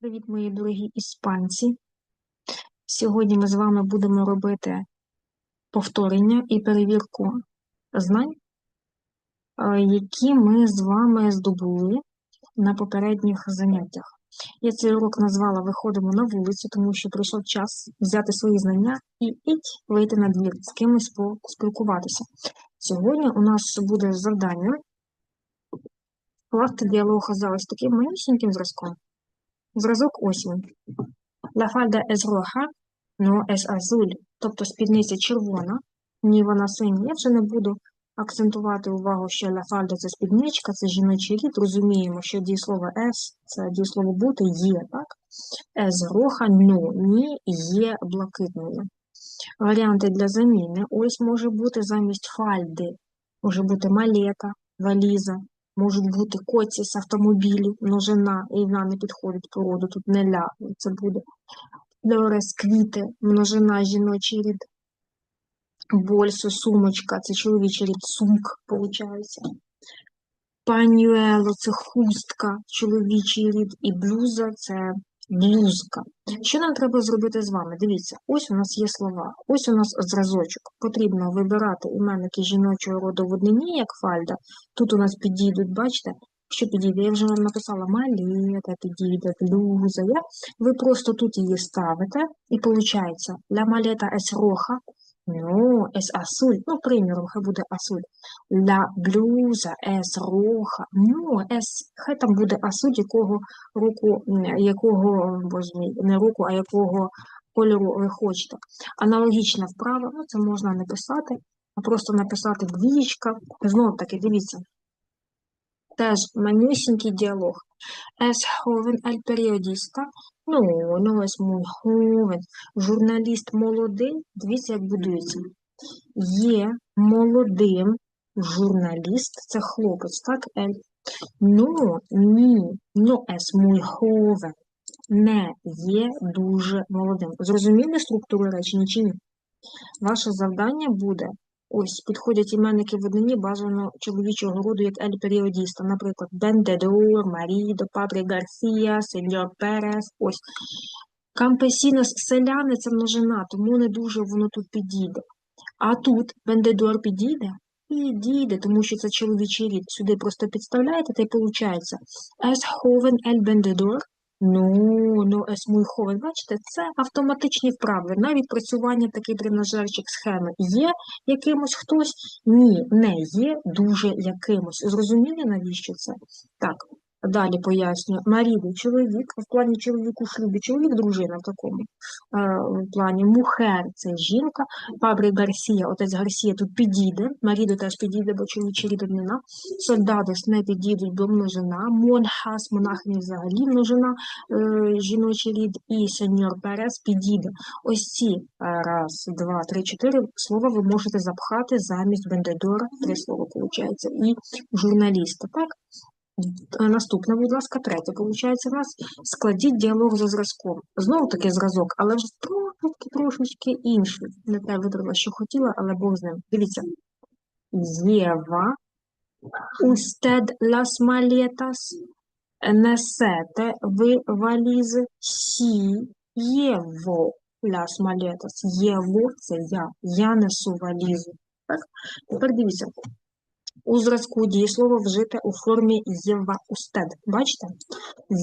Привіт, мої дорогі іспанці. Сьогодні ми з вами будемо робити повторення і перевірку знань, е, які ми з вами здобули на попередніх заняттях. Я цей урок назвала Виходимо на вулицю, тому що прийшов час взяти свої знання і іть вийти на двір, з кимось поспілкуватися. Сьогодні у нас буде завдання скласти діалог за ось таким манюсіньким зразком. Зразок ось він. La falda es roja, no es azul. Тобто спідниця червона, ні вона синя. Я вже не буду акцентувати увагу, що la falda – це спідничка, це жіночий рід. Розуміємо, що дієслово es – це дієслово бути, є, так? Es roja, no, ні, є блакитною. Варіанти для заміни. Ось може бути замість фальди, може бути малета, валіза, можуть бути коці з автомобілів, множина, і вона не підходить по роду, тут не ля, це буде. Флорес, квіти, множина, жіночий рід. Больсо, сумочка, це чоловічий рід, сумк, виходить. Панюело, це хустка, чоловічий рід, і блюза це блузка. Що нам треба зробити з вами? Дивіться, ось у нас є слова, ось у нас зразочок. Потрібно вибирати іменники жіночого роду в однині, як фальда. Тут у нас підійдуть, бачите, що підійде? Я вже вам написала малета, підійде, блюза. Ви просто тут її ставите, і виходить, ля maleta ес roja, no, es azul. Ну, приміром, хай буде azul. La blusa es roja, no, es, хай там буде azul, якого року, м, якого, боже мій, не року, а якого кольору ви хочете. Аналогічна вправа, ну, це можна не писати, а просто написати двічка. Знову таки, дивіться, теж манюсінький діалог. Es joven el periodista? Ну, no es muy. Журналіст молодий. Дивіться, як будується. Є молодим журналіст, це хлопець, так, Ель? Ну, ні, es muy joven. Не є дуже молодим. Зрозуміли структуру речення чи ні? Ваше завдання буде Ось підходять іменники в однині бажано чоловічого роду, як ель періодіста, наприклад, Бендедор, Марідо, Падре Гарсія, Сеньор Перес. Ось Кампесінос селяни це множина, тому не дуже воно тут підійде. А тут Бендедор підійде? Підійде, тому що це чоловічий рід. Сюди просто підставляєте, та й виходить. Es joven el vendedor Ну, ну, joven. Бачите, це автоматичні вправи. На відпрацювання такий тренажерчик схеми є якимось хтось? Ні, не є дуже якимось. Зрозуміли, навіщо це? Так, далі пояснюю. Маріду, чоловік, в плані чоловіку шлюбі, чоловік, дружина в такому е, в плані мухер це жінка, Пабри Гарсія, отець Гарсія тут підійде, Маріду теж підійде, бо чоловічий рід однина, не підійдуть, бо множина, Монхас, монахині взагалі множина, е, жіночий рід, і сеньор Перес підійде. Ось ці е, раз, два, три, чотири слова ви можете запхати замість Бендедора, три слова, виходить, і журналіста, так? Е, Наступне, будь ласка, третє, виходить у нас складіть діалог за зразком. Знову таки зразок, але вже трошечки, трошечки інший. Не те вибрала, що хотіла, але Бог з ним. Дивіться. Єва, usted las maletas, несете ви валізи, сі, єво, las maletas, єво, це я, я несу валізу. Так? Тепер дивіться, у зразку дієслово вжите у формі єва устед. Бачите?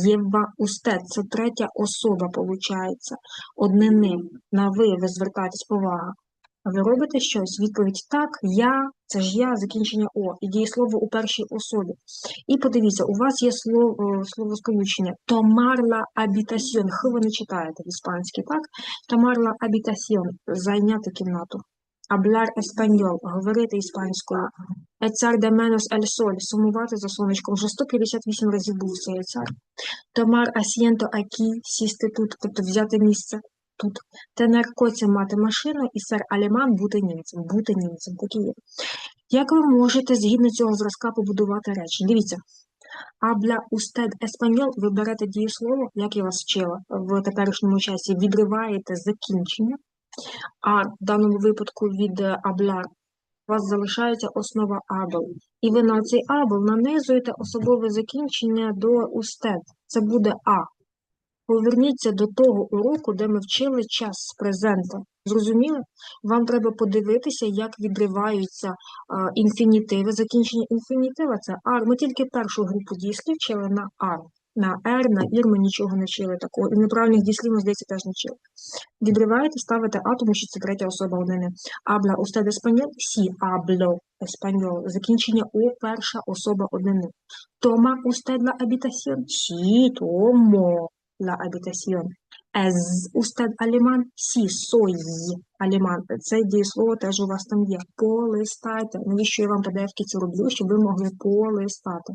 Єва устед це третя особа, виходить. Однини на ви, ви звертаєтесь повага. Ви робите щось? Відповідь так, я, це ж я, закінчення О, і дієслово у першій особі. І подивіться, у вас є слово, словосполучення «tomar la habitación». Х ви не читаєте в іспанській, так? «Tomar la habitación» – зайняти кімнату. Hablar español – говорити іспанською. Ецар de menos el sol – сумувати за сонечком. Вже 158 разів був цей ецар. Tomar asiento aquí – сісти тут, тобто взяти місце тут. Tener coche – мати машину, і ser алеман – бути німцем. Бути німцем, такі є. Як ви можете згідно цього зразка побудувати речення? Дивіться. Habla usted español, ви берете дієслово, як я вас вчила в теперішньому часі, відриваєте закінчення, а в даному випадку від hablar у вас залишається основа abel. І ви на цей abel нанизуєте особове закінчення до usted. Це буде а. Поверніться до того уроку, де ми вчили час з презента. Зрозуміли? Вам треба подивитися, як відриваються а, інфінітиви. Закінчення інфінітива це ар. Ми тільки першу групу дійслів вчили на ар. На ер, на ір ми нічого не вчили такого. І неправильних дійслів, ми, здається, теж не вчили. Відриваєте, ставите а, тому що це третя особа однини. Habla usted español? Sí, hablo español. Закінчення о, перша особа однини. Toma usted la habitación? Sí, tomo la habitación. Es usted alemán? Sí, soy alemán. Це дієслово теж у вас там є. Полистайте. Навіщо я вам PDF-ки це роблю, щоб ви могли полистати.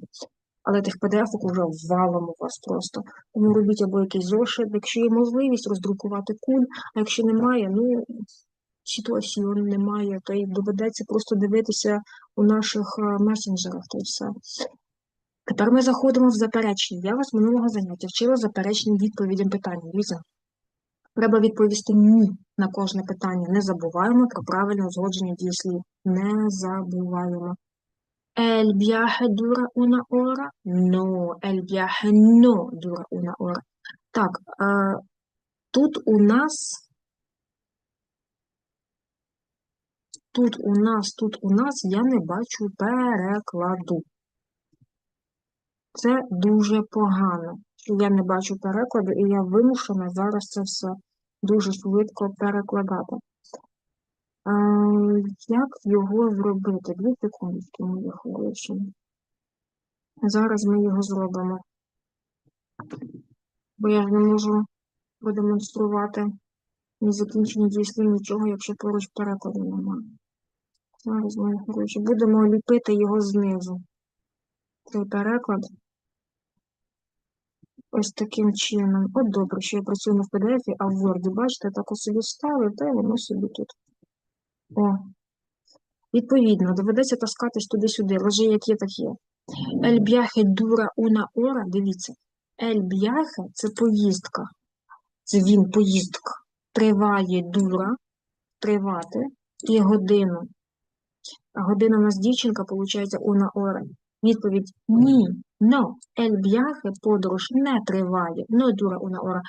Але тих PDF-ок уже валом у вас просто. Тому робіть або якийсь зошит, якщо є можливість роздрукувати куль, а якщо немає, ну ситуаціон немає, то й доведеться просто дивитися у наших е, месенджерах, то все. Тепер ми заходимо в заперечення. Я вас минулого заняття вчила заперечним відповідям питання. Дивіться, треба відповісти ні на кожне питання. Не забуваємо про правильне узгодження дієслів. Не забуваємо. El viaje dura una hora? No, el viaje no dura una hora. Так, е, тут у нас тут у нас, тут у нас я не бачу перекладу. Це дуже погано, що я не бачу перекладу, і я вимушена зараз це все дуже швидко перекладати. Як його зробити? Дві секундочки, мої хороші. Зараз ми його зробимо. Бо я не можу продемонструвати незакінчені дійслів нічого, якщо поруч перекладу немає. Зараз, мої хороші, будемо ліпити його знизу. Цей переклад. Ось таким чином. От добре, що я працюю не в PDF, а в Word. Бачите, так ось собі ставив, та воно собі тут. О. Відповідно, доведеться таскатись туди-сюди. Лежи, як є, так є. Viaje dura una hora. Дивіться. Viaje – це поїздка. Це він поїздка. Триває дура, тривати і годину. Година у нас дівчинка, виходить, una hora. Відповідь ні. El viaje – подорож не триває. No dura una hora.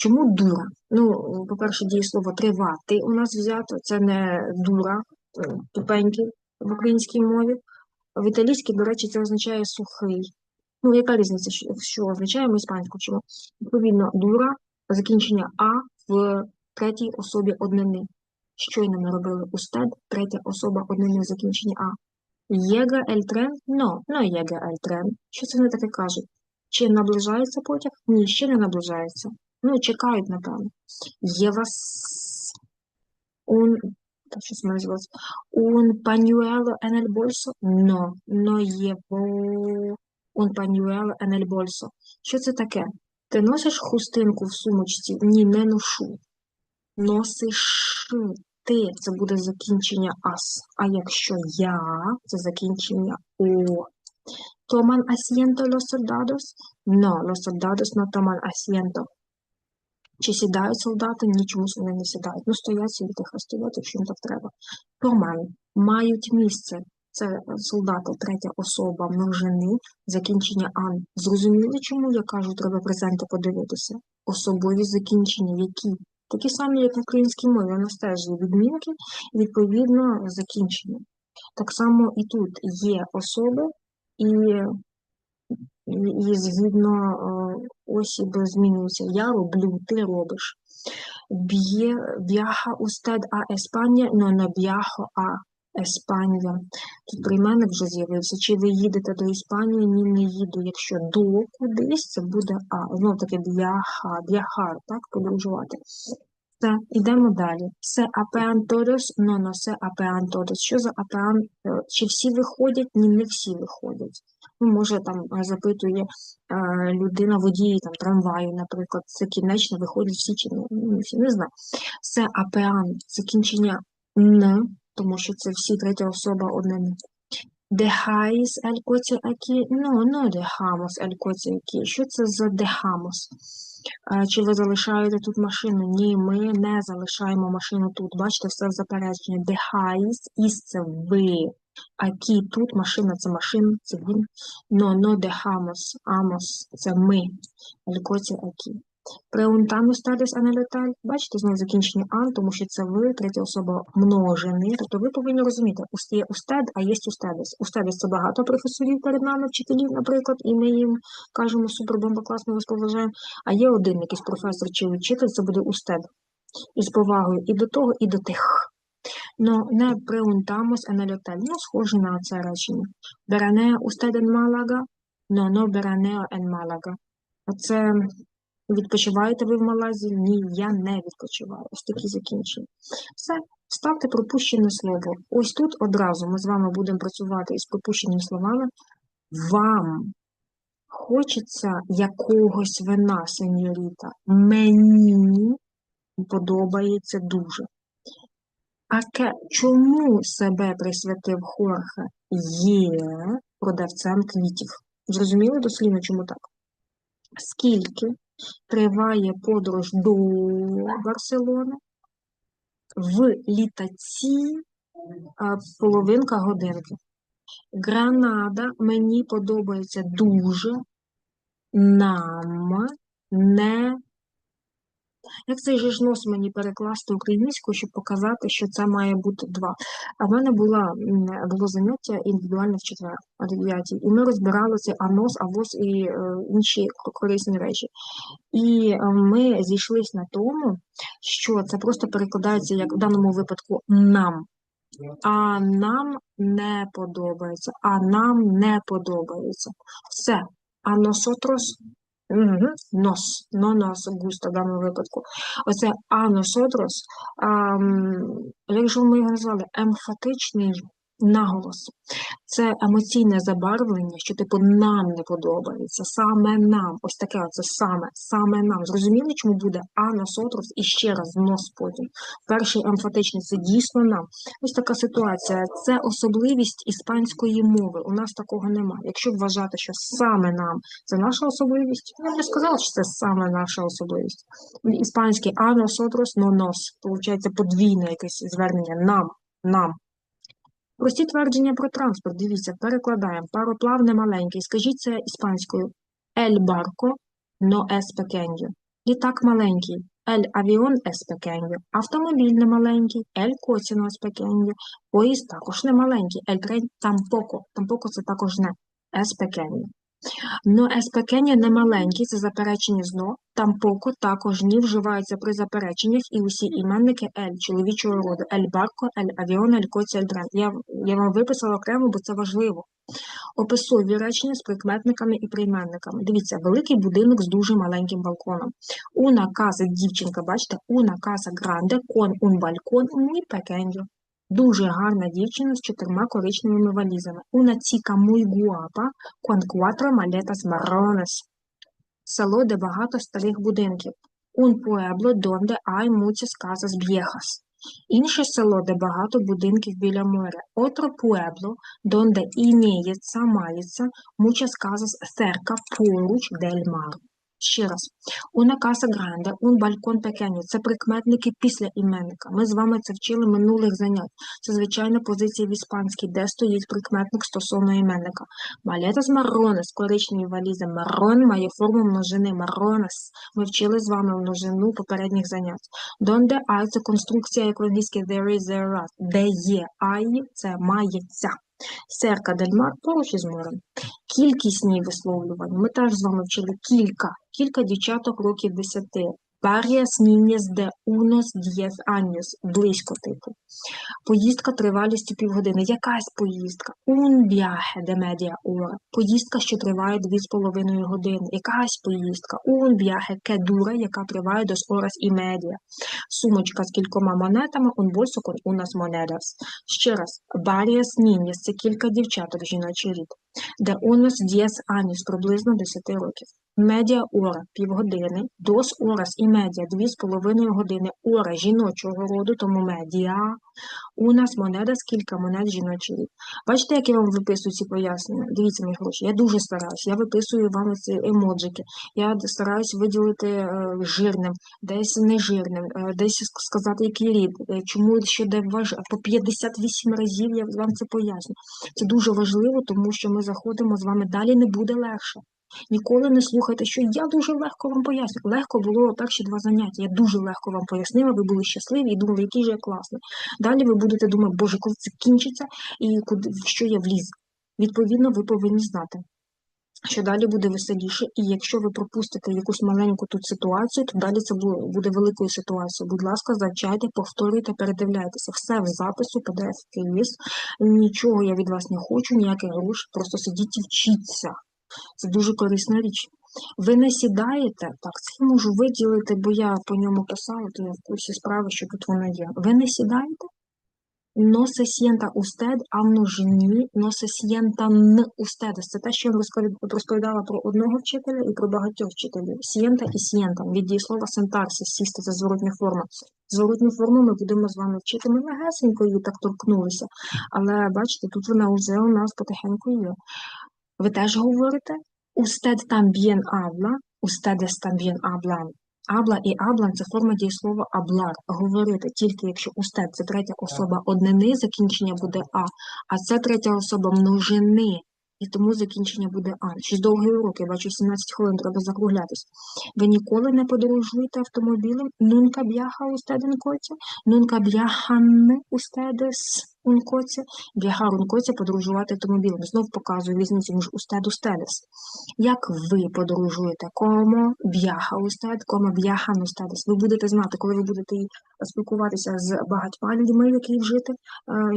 Чому дура? Ну, по-перше, дієслово тривати у нас взято. Це не дура, е, тупенький в українській мові. В італійській, до речі, це означає сухий. Ну, яка різниця, що, означає ми іспанську чому? Відповідно, дура, закінчення А в третій особі однини. Щойно ми робили устед, третя особа однини закінчення А. Єга ель трен? Но, но єга ель трен. Що це вони таке кажуть? Чи наближається потяг? Ні, ще не наближається. Ну, чекають, напевно. Є вас un... Так, щось мене звелося. Un pañuelo en el bolso? No, no llevo un pañuelo en. Що це таке? Ти носиш хустинку в сумочці? Ні, не ношу. Носиш ти, це буде закінчення ас. А якщо я, це закінчення о. Toman asiento los soldados? No, los soldados no toman asiento. Чи сідають солдати? Ні, чомусь вони не сідають. Ну, стоять собі тихо стоять, якщо їм так треба. Toman мають місце. Це солдати, третя особа множини, закінчення ан. Зрозуміли, чому я кажу, треба презенти подивитися? Особові закінчення, які? Такі самі, як в українській мові, у нас теж є відмінки, відповідно, закінчення. Так само і тут є особи, і, і, згідно е, осіб змінюється. Я роблю, ти робиш. Б'є, viaja usted a España, no, no viajo a España. Тут прийменник вже з'явився. Чи ви їдете до Іспанії? Ні, не їду. Якщо до кудись, це буде А. Знов таки viaja, viajar, так, подорожувати. Все, йдемо далі. Се апеан todos? No, no, се апеан todos. Що за апеан? Е, Чи всі виходять? Ні, не всі виходять. Ну, може, там е, запитує е, людина водії там, трамваю, наприклад, це кінечно виходять всі чи не, ну, не знаю. Се апеан, закінчення н, тому що це всі третя особа однини. Dejáis el coche aquí? No, no dejamos el. Що це за? Е, Чи ви залишаєте тут машину? Ні, ми не залишаємо машину тут. Бачите, все в запереченні. Dejáis, із це ви. Aquí, тут машина це машина, це він. No, no dejamos, amos, це ми. El coche aquí. Преунтану стадис анелеталь. Бачите, знову закінчення ан, тому що це ви, третя особа множини. Тобто ви повинні розуміти, є устед, а є устедис. Устедис це багато професорів перед нами, вчителів, наприклад, і ми їм кажемо супер бомба класно вас поважаємо. А є один якийсь професор чи учитель, це буде устед. Із повагою і до того, і до тих. Но не преунтамос анелеталь. Ну, схоже на це речення. Беранео устед ен Малага, но но беранео ен Малага. Оце Відпочиваєте ви в Малайзії? Ні, я не відпочиваю. Ось такі закінчення. Все, ставте пропущене слово. Ось тут одразу ми з вами будемо працювати із пропущеними словами. Вам хочеться якогось вина, сеньоріта. Мені подобається дуже. А ке, чому себе присвятив Хорхе є продавцем квітів? Зрозуміли дослівно, чому так? Скільки триває подорож до Барселони? В літаці половинка годинки. Гранада мені подобається дуже. Нам не. Як цей же ж нос мені перекласти українською, щоб показати, що це має бути два. А в мене була, було заняття індивідуальне в четвер о 9, і ми розбирали цей анос, авос і е, інші корисні речі. І е, ми зійшлись на тому, що це просто перекладається, як в даному випадку, нам. А нам не подобається, а нам не подобається. Все. А носотрос. Нос, но нос густо в даному випадку. Оце а носотрос, як же ми його назвали? Емфатичний наголос. Це емоційне забарвлення, що типу нам не подобається, саме нам. Ось таке оце саме, саме нам. Зрозуміли, чому буде а носотрос і ще раз нос потім. Перший емфатичний це дійсно нам. Ось така ситуація. Це особливість іспанської мови. У нас такого немає. Якщо вважати, що саме нам це наша особливість, я б не сказала, що це саме наша особливість. Іспанський а носотрос, но нос. Получається подвійне якесь звернення нам, нам. Прості твердження про транспорт. Дивіться, перекладаємо. Пароплавне маленький. Скажіть це іспанською. El barco no es pequeño. Літак маленький. El avión es pequeño. Автомобіль не маленький. El coche no es. Поїзд також не маленький. El tren tampoco. Tampoco це також не. Es pequeño. Но es pequeño не маленький, це заперечення зно. Тампоко також ні вживаються при запереченнях і усі іменники ель чоловічого роду. Ель барко, ель авіон, ель коці, ель дрен. Я, я вам виписала окремо, бо це важливо. Описові речення з прикметниками і прийменниками. Дивіться, великий будинок з дуже маленьким балконом. Una casa, дівчинка, бачите, una casa grande con un balcón muy pequeño. Дуже гарна дівчина з чотирма коричневими валізами. Una chica muy guapa con cuatro maletas marrones. Село, де багато старих будинків. Un pueblo donde hay muchas casas viejas. Інше село, де багато будинків біля моря. Otro pueblo donde имеется, мається muchas casas cerca, поруч del mar. Ще раз. Una casa grande, un balcón pequeño. Це прикметники після іменника. Ми з вами це вчили минулих занять. Це звичайна позиція в іспанській, де стоїть прикметник стосовно іменника. Малетас marrones, коричневі валізи. Маррон має форму множини. Marrones. Ми вчили з вами множину попередніх занять. Donde I – це конструкція, як в англійській there is, there are. Де є I – це мається. Серка Дельмар поруч із морем. Кількісні висловлювання. Ми теж з вами вчили кілька. Кілька дівчаток років 10. Varias niñas de unos 10 años. Близько типу. Поїздка тривалістю півгодини. Якась поїздка. Un viaje de media hora. Поїздка, що триває 2,5 години. Якась поїздка. Un viaje que dura, яка триває до horas і media. Сумочка з кількома монетами. Un bolso con unas monedas. Ще раз. Varias niñas – це кілька дівчаток, жіночий рід. De unos 10 años, приблизно 10 років. Медіа ора – півгодини, дос орас і медіа – дві з половиною години, ора – жіночого роду, тому медіа. У нас монеда з кілька монет жіночий рід. Бачите, як я вам виписую ці пояснення? Дивіться, мої гроші, я дуже стараюся, я виписую вам ці емоджики, я стараюсь виділити е, жирним, десь нежирним, е, десь сказати, який рід, е, чому, що де важ... по 58 разів я вам це поясню. Це дуже важливо, тому що ми заходимо з вами далі, не буде легше. Ніколи не слухайте, що я дуже легко вам поясню. Легко було перші два заняття. Я дуже легко вам пояснила, ви були щасливі і думали, який же я класний. Далі ви будете думати, боже, коли це кінчиться і куди в що я вліз. Відповідно, ви повинні знати, що далі буде веселіше, і якщо ви пропустите якусь маленьку тут ситуацію, то далі це буде великою ситуацією. Будь ласка, завчайте, повторюйте, передивляйтеся. Все в запису, PDF кейс. Нічого я від вас не хочу, ніяких грошей, просто сидіть і вчіться. Це дуже корисна річ. Ви не сідаєте, так, це можу виділити, бо я по ньому писала, то я в курсі справи, що тут воно є. Ви не сідаєте? No se sienta usted, а множині no se sientan ustedes. Це те, що я розповідала про одного вчителя і про багатьох вчителів. Сієнта і сієнта. Від дієслова сентарсис, сісти, це зворотня форма. Зворотню форму ми будемо з вами вчити. Ми легесенько її так торкнулися. Але бачите, тут вона вже у нас потихеньку є. Ви теж говорите? Usted también habla, ustedes también hablan. Абла і аблан це форма дієслова аблар. Говорити тільки якщо устед це третя особа однини, закінчення буде а, а це третя особа множини, і тому закінчення буде а. Щось довгий урок, я бачу 17 хвилин, треба закруглятись. Ви ніколи не подорожуєте автомобілем? Nunca viaja usted en coche? Nunca viajan Viajar un coche – подорожувати автомобілем. Знов показую різницю між usted ustedes. Як ви подорожуєте? Como viaja usted, como viajan ustedes. Ви будете знати, коли ви будете спілкуватися з багатьма людьми, які вжити, е,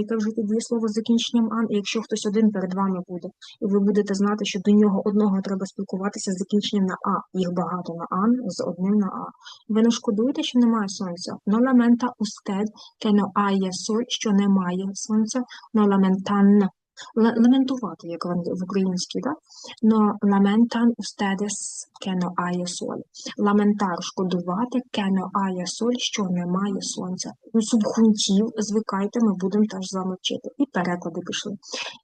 яке вжити дієслово з закінченням ан, і якщо хтось один перед вами буде, і ви будете знати, що до нього одного треба спілкуватися з закінченням на а. Їх багато на ан, з одним на а. Ви не шкодуєте, що немає сонця? No lamenta usted que no haya що немає сонця. No lamentan. Лементувати, як в українській, так? No lamentan ustedes que no haya. Ламентар шкодувати, que no haya що немає сонця. У субхунтів звикайте, ми будемо теж з вами вчити. І переклади пішли.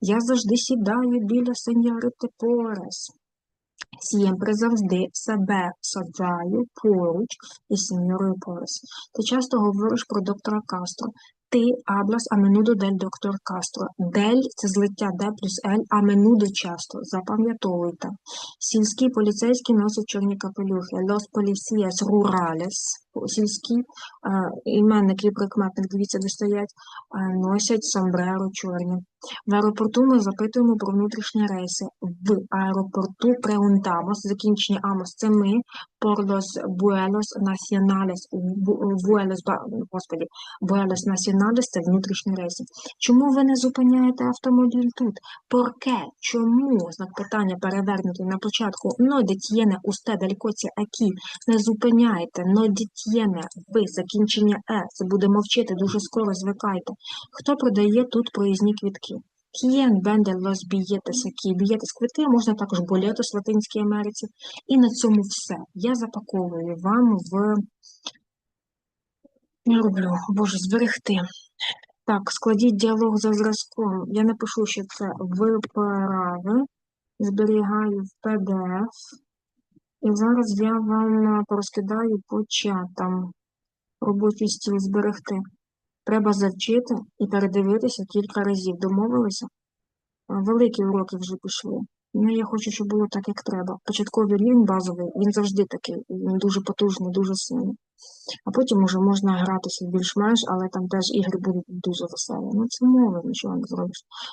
Я завжди сідаю біля сеньорити Порес. Сіємпри завжди себе саджаю поруч із сеньорою Порес. Ти часто говориш про доктора Кастро. Ти hablas a menudo del Кастро. Дель – це злиття де плюс ель, а часто. Запам'ятовуйте. Сільські поліцейські носять чорні капелюхи. Los policías rurales. Сільські іменники і прикметник, дивіться, де стоять, носять сомбреро чорні. В аеропорту ми запитуємо про внутрішні рейси. В аеропорту preguntamos, закінчення амос, це ми, nacionales, Ву- vuelos, ба- господи, vuelos nacionales – це внутрішні рейси. Чому ви не зупиняєте автомобіль тут? Порке? Чому? Знак питання перевернутий на початку. No detiene usted el coche aquí. Не зупиняйте. No detiene. Ви, закінчення е. Це будемо вчити, дуже скоро звикайте. Хто продає тут проїзні квітки? Quien vende los billetes aquí? Billetes – квитки, можна також boletos в Латинській Америці. І на цьому все. Я запаковую вам в... Я роблю, боже, зберегти. Так, складіть діалог за зразком. Я напишу, що це виправи. Зберігаю в PDF. І зараз я вам порозкидаю по чатам. Робочий стіл зберегти. Треба завчити і передивитися кілька разів. Домовилися? Великі уроки вже пішли. Ну, я хочу, щоб було так, як треба. Початковий рівень базовий, він завжди такий, він дуже потужний, дуже сильний. А потім уже можна гратися більш-менш, але там теж ігри будуть дуже веселі. Ну, це мови, нічого не зробиш.